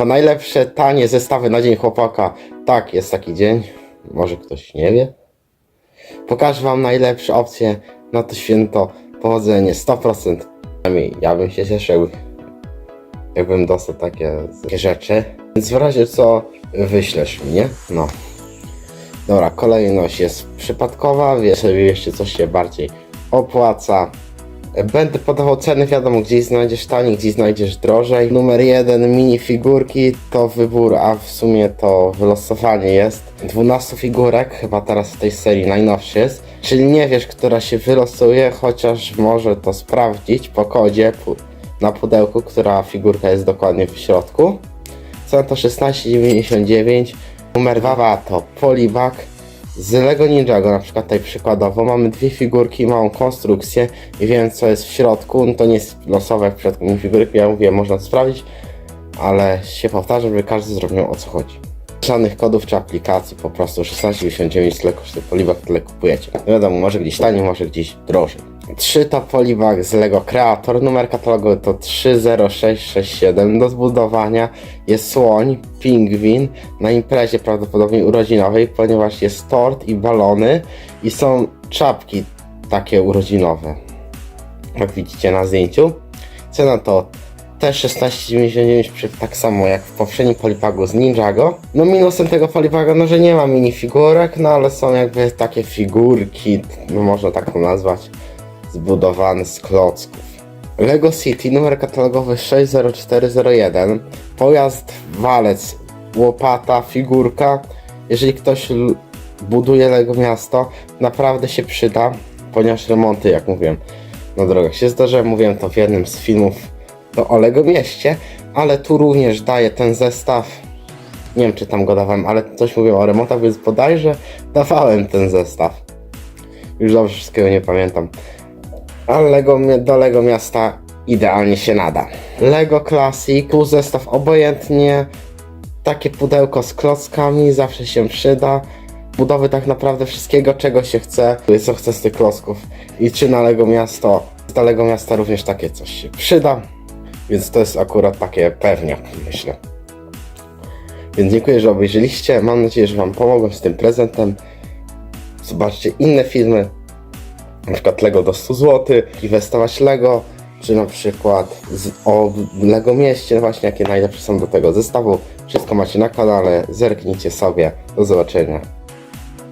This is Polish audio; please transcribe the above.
To najlepsze tanie zestawy na Dzień Chłopaka. Tak, jest taki dzień. Może ktoś nie wie. Pokażę wam najlepsze opcje na to święto. Powodzenie 100%. Przynajmniej ja bym się cieszył, jakbym dostał takie, rzeczy. Więc w razie co wyślesz mi, nie? No. Dobra, kolejność jest przypadkowa, wiesz, sobie jeszcze coś się bardziej opłaca. Będę podawał ceny, wiadomo, gdzieś znajdziesz taniej, gdzieś znajdziesz drożej. Numer jeden, minifigurki to wybór, a w sumie to wylosowanie jest. 12 figurek, chyba teraz w tej serii najnowszy jest. Czyli nie wiesz, która się wylosuje, chociaż może to sprawdzić po kodzie na pudełku, która figurka jest dokładnie w środku. Cena to 16,99. Numer 2 to Polibag. Z Lego Ninjago na przykład tutaj przykładowo mamy dwie figurki, małą konstrukcję i wiem co jest w środku. No to nie jest losowe jak w przypadku minifigurki, ja mówię, można to sprawdzić, ale się powtarzam, żeby każdy zrozumiał o co chodzi. Żadnych kodów czy aplikacji, po prostu 16,99 tyle kosztuje Polibag, tyle kupujecie. No wiadomo, może gdzieś taniej, może gdzieś drożej. 3 to Polibag z Lego Creator, numer katalogowy to 30667. Do zbudowania jest słoń, pingwin na imprezie prawdopodobnie urodzinowej, ponieważ jest tort i balony i są czapki takie urodzinowe. Jak widzicie na zdjęciu. Cena to też 16,99 przy- tak samo jak w poprzednim polipagu z Ninjago. No minusem tego polipaga, no że nie ma minifigurek, no ale są jakby takie figurki, no można tak to nazwać, zbudowane z klocków. Lego City, numer katalogowy 60401, pojazd, walec, łopata, figurka. Jeżeli ktoś buduje Lego miasto, naprawdę się przyda, ponieważ remonty, jak mówiłem, na drogach się zdarzają. Mówiłem to w jednym z filmów to o Lego mieście, ale tu również daję ten zestaw. Nie wiem, czy tam go dawałem, ale coś mówiłem o remontach, więc bodajże dawałem ten zestaw. Już dobrze wszystkiego nie pamiętam. Ale Lego, do Lego miasta idealnie się nada. Lego Classic, zestaw obojętnie. Takie pudełko z klockami zawsze się przyda. Budowy tak naprawdę wszystkiego, czego się chce, co chce z tych klocków. I czy na Lego Miasto, do Lego Miasta również takie coś się przyda. Więc to jest akurat takie pewnie, myślę. Więc dziękuję, że obejrzeliście. Mam nadzieję, że Wam pomogłem z tym prezentem. Zobaczcie inne filmy na przykład Lego do 100 zł, inwestować Lego, czy na przykład z, o Lego mieście, właśnie jakie najlepsze są do tego zestawu. Wszystko macie na kanale, zerknijcie sobie. Do zobaczenia.